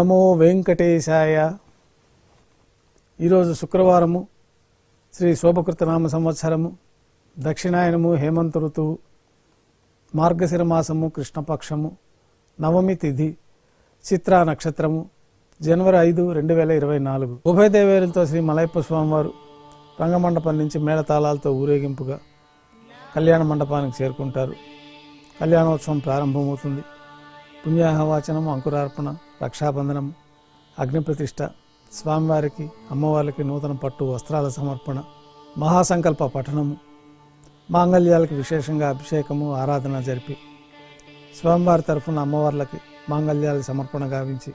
నమో వెంకటేశాయ. ఈరోజు శుక్రవారము శ్రీ శోభకృతనామ సంవత్సరము దక్షిణాయనము హేమంత ఋతువు మార్గశిర మాసము కృష్ణపక్షము నవమి తిథి చిత్రా నక్షత్రము జనవరి ఐదు రెండు వేల ఇరవై నాలుగు. ఉభయదేవేరులతో శ్రీ మలయప్ప స్వామివారు రంగమండపం నుంచి మేళతాళాలతో ఊరేగింపుగా కళ్యాణ మండపానికి చేరుకుంటారు. కళ్యాణోత్సవం ప్రారంభమవుతుంది. పుణ్యాహవాచనం అంకురార్పణ రక్షాబంధనం అగ్నిప్రతిష్ఠ స్వామివారికి అమ్మవారికి నూతన పట్టు వస్త్రాల సమర్పణ మహాసంకల్ప పఠనము మాంగళ్యాలకు విశేషంగా అభిషేకము ఆరాధన జరిపి స్వామివారి తరఫున అమ్మవార్లకి మాంగళ్యాల సమర్పణ గావించి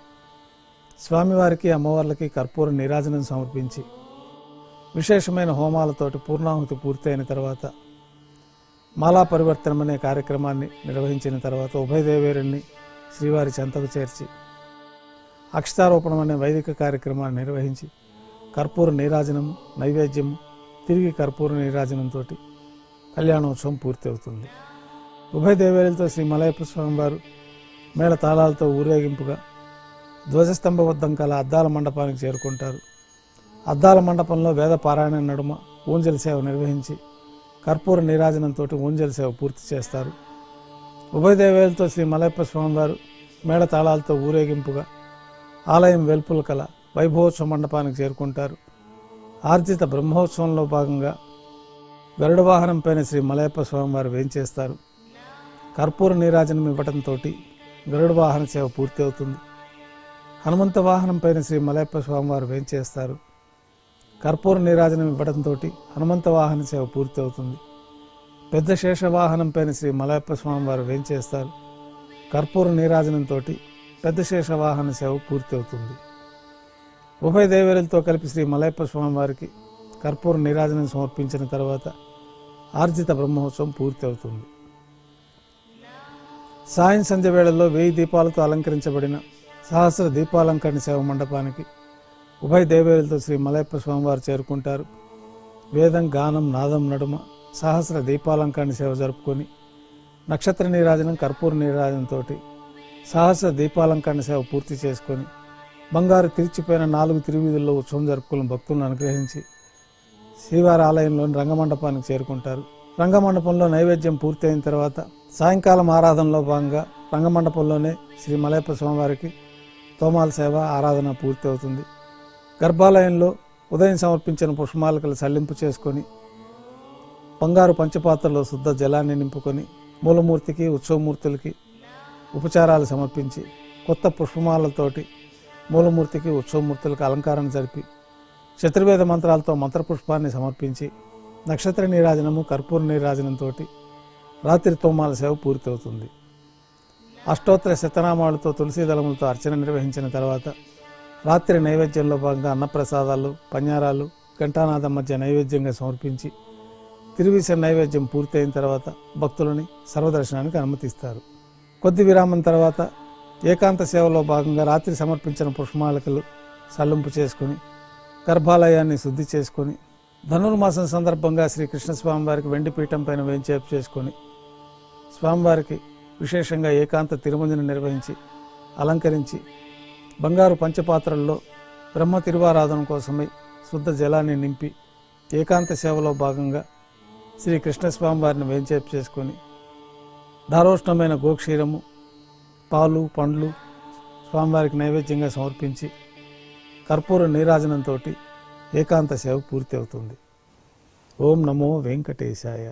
స్వామివారికి అమ్మవార్లకి కర్పూర నీరాజనం సమర్పించి విశేషమైన హోమాలతోటి పూర్ణాహుతి పూర్తయిన తర్వాత మాలా పరివర్తనం అనే కార్యక్రమాన్ని నిర్వహించిన తర్వాత ఉభయదేవేరుణ్ణి శ్రీవారి చెంతకు చేర్చి అక్షతారోపణం అనే వైదిక కార్యక్రమాన్ని నిర్వహించి కర్పూర నీరాజనము నైవేద్యము తిరిగి కర్పూర నీరాజనంతో కళ్యాణోత్సవం పూర్తి అవుతుంది ఉభయ దేవేలతో శ్రీ మలయప్ప స్వామివారు మేళ తాళాలతో ఊరేగింపుగా ధ్వజస్తంభబద్ధం కల అద్దాల మండపానికి చేరుకుంటారు. అద్దాల మండపంలో వేద పారాయణ నడుమ ఊంజల సేవ నిర్వహించి కర్పూర నీరాజనంతో ఊంజల సేవ పూర్తి చేస్తారు. ఉభయ దేవేలతో శ్రీ మలయప్ప స్వామివారు మేళ తాళాలతో ఊరేగింపుగా ఆలయం వెల్పుల కల వైభవోత్సవ మండపానికి చేరుకుంటారు. ఆర్జిత బ్రహ్మోత్సవంలో భాగంగా గరుడ వాహనం పైన శ్రీ మలయప్ప స్వామివారు వేంచేస్తారు. కర్పూర నీరాజనం ఇవ్వడంతో గరుడ వాహన సేవ పూర్తి అవుతుంది. హనుమంత వాహనం పైన శ్రీ మలయప్ప స్వామివారు వేంచేస్తారు. కర్పూర నీరాజనం ఇవ్వడంతో హనుమంత వాహన సేవ పూర్తి అవుతుంది. పెద్ద శేష వాహనం పైన శ్రీ మలయప్ప స్వామివారు వేంచేస్తారు. కర్పూర నీరాజనంతో పెద్ద శేష వాహన సేవ పూర్తి అవుతుంది ఉభయ దేవేలతో కలిపి శ్రీ మలయప్ప స్వామివారికి కర్పూర నీరాజనం సమర్పించిన తర్వాత ఆర్జిత బ్రహ్మోత్సవం పూర్తి అవుతుంది సాయం సంధ్య వేళల్లో వెయ్యి దీపాలతో అలంకరించబడిన సహస్ర దీపాలంకరణ సేవ మండపానికి ఉభయ దేవేలతో శ్రీ మలయప్ప స్వామివారు చేరుకుంటారు. వేదం గానం నాదం నడుమ సహస్ర దీపాలంకరణ సేవ జరుపుకొని నక్షత్ర నీరాజనం కర్పూర నీరాజనంతో సాహస దీపాలంకరణ సేవ పూర్తి చేసుకొని బంగారు తిరిచిపోయిన నాలుగు తిరువీధుల్లో ఉత్సవం జరుపుకున్న భక్తులను అనుగ్రహించి శ్రీవారి ఆలయంలోని రంగమండపానికి చేరుకుంటారు. రంగమండపంలో నైవేద్యం పూర్తయిన తర్వాత సాయంకాలం ఆరాధనలో భాగంగా రంగమండపంలోనే శ్రీ మలయప్ప స్వామివారికి తోమాల సేవ ఆరాధన పూర్తి అవుతుంది గర్భాలయంలో ఉదయం సమర్పించిన పుష్పమాలికలు సల్లింపు చేసుకొని బంగారు పంచపాత్రలో శుద్ధ జలాన్ని నింపుకొని మూలమూర్తికి ఉత్సవమూర్తులకి ఉపచారాలు సమర్పించి కొత్త పుష్పమాలతోటి మూలమూర్తికి ఉత్సవమూర్తులకు అలంకారం జరిపి చతుర్వేద మంత్రాలతో మంత్రపుష్పాన్ని సమర్పించి నక్షత్ర నీరాజనము కర్పూర నీరాజనంతో రాత్రి తోమాల సేవ పూర్తవుతుంది. అష్టోత్తర శతనామాలతో తులసి దళములతో అర్చన నిర్వహించిన తర్వాత రాత్రి నైవేద్యంలో భాగంగా అన్నప్రసాదాలు పన్యారాలు ఘంటానాథం మధ్య నైవేద్యంగా సమర్పించి తిరువిస నైవేద్యం పూర్తయిన తర్వాత భక్తులని సర్వదర్శనానికి అనుమతిస్తారు. కొద్ది విరామం తర్వాత ఏకాంత సేవలో భాగంగా రాత్రి సమర్పించిన పుష్పమాలికలు సల్లింపు చేసుకుని గర్భాలయాన్ని శుద్ధి చేసుకొని ధనుర్మాసం సందర్భంగా శ్రీ వారికి వెండి పీఠం పైన వేంచేపు చేసుకొని స్వామివారికి విశేషంగా ఏకాంత తిరుమంజన నిర్వహించి అలంకరించి బంగారు పంచపాత్రల్లో బ్రహ్మ తిరువారాధన కోసమై శుద్ధ జలాన్ని నింపి ఏకాంత సేవలో భాగంగా శ్రీ కృష్ణస్వామి వారిని వేంచేపు చేసుకొని దారోష్ణమైన గోక్షీరము పాలు పండ్లు స్వామివారికి నైవేద్యంగా సమర్పించి కర్పూర నీరాజనంతో ఏకాంత సేవ పూర్తి అవుతుంది. ఓం నమో వెంకటేశాయ.